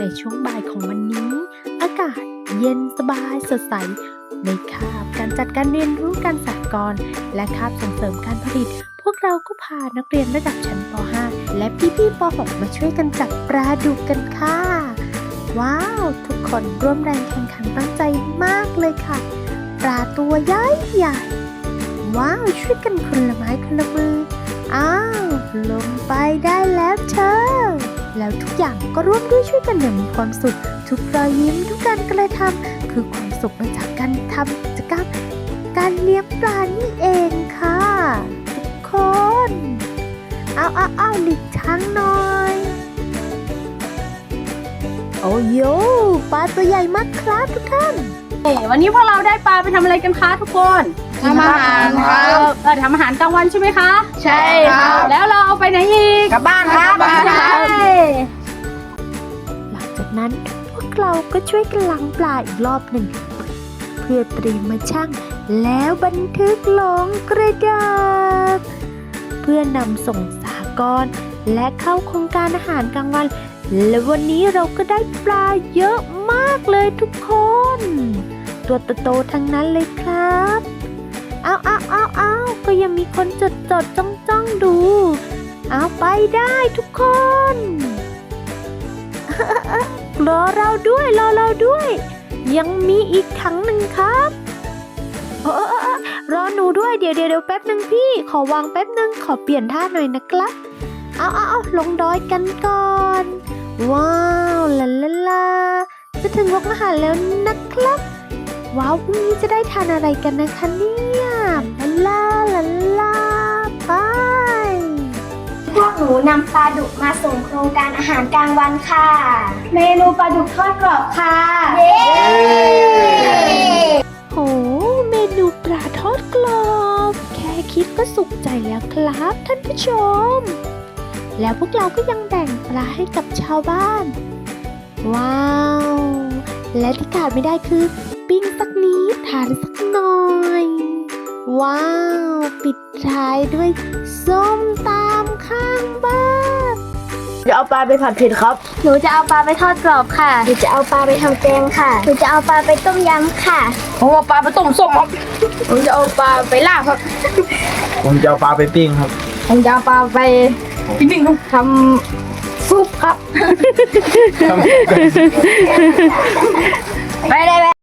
ในช่วงบ่ายของวันนี้ อากาศเย็นสบายสดใส ในคาบการจัดการเรียนรู้การสหกรและคาบส่งเสริมการผลิต พวกเราก็พานักเรียนระดับชั้นป .5 และพี่ๆป .6 มาช่วยกันจับปลาดุกกันค่ะ ว้าว ทุกคนร่วมแรงแข่งขันตั้งใจมากเลยค่ะ ปลาตัวใหญ่ใหญ่ว้าวช่วยกันคนละไม้คนละมือ อ้าว ลงไปได้แล้วเธอ แล้วทุกอย่างก็ร่วมด้วยช่วยกันอย่างมีความสุข ทุกรอยยิ้มทุกการกระทำคือความสุขมาจากการทำกิจกรรมการเลี้ยงปลานี่เองค่ะ ทุกคน เอาเอาเอาหลีกทางหน่อย โอ้โยปลาตัวใหญ่มากครับทุกท่านเอ๋วันนี้พวกเราได้ปลาไปทำอะไรกันคะทุกคน ทำอาหารครับเออทำอาหารกลางวันใช่ไหมคะ ใช่ครับ แล้วเราเอาไปไหนอีกกลับบ้านครับใช่หลังจากนั้นพวกเราก็ช่วยกันล้างปลาอีกรอบหนึ่ง เพื่อเตรียมมาชั่งแล้วบันทึกลงกระดาษ เพื่อนำส่งสากรณ์และเข้าโครงการอาหารกลางวัน และวันนี้เราก็ได้ปลาเยอะมากเลยทุกคน ตัวโตๆทั้งนั้นเลยครับ เอาเอาเอาเอาก็ยังมีคนจดจดจ้องจ้องดู เอาไปได้ทุกคนรอเราด้วยรอเราด้วย ยังมีอีกถังหนึ่งครับเออเอรอหนูด้วยเดี๋ยวเดี๋ยวเดี๋ยวแป๊บหนึ่งพี่ ขอวางแป๊บหนึ่งขอเปลี่ยนท่าหน่อยนะครับ เอาเอาเอาลงดอยกันก่อน ว้าวลาลาลาจะถึงโรงอาหารแล้วนะครับว้าวพรุ่งนี้จะได้ทานอะไรกันนะคะเนี่ย นูนำปลาดุกมาส่งโครงการอาหารกลางวันค่ะ เมนูปลาดุกทอดกรอบค่ะ เย้โหเมนูปลาทอดกรอบ แค่คิดก็สุขใจแล้วครับท่านผู้ชม แล้วพวกเราก็ยังแบ่งปลาให้กับชาวบ้าน ว้าว และที่ขาดไม่ได้คือ ปิ้งสักนิดทานสักหน่อย ว้าว ปิดท้ายด้วยส้มตาม ข้างบ้านจะเอาปลาไปผัดเผ็ดครับ หนูจะเอาปลาไปทอดกรอบค่ะ หนูจะเอาปลาไปทำแกงค่ะ หนูจะเอาปลาไปต้มยำค่ะ ผมเอาปลาไปต้มส้มครับ ผมจะเอาปลาไปลาบครับ ผมจะเอาปลาไปปิ้งครับ ผมจะเอาปลาไปปิ้งครับทำซุปครับ ไปเลยไป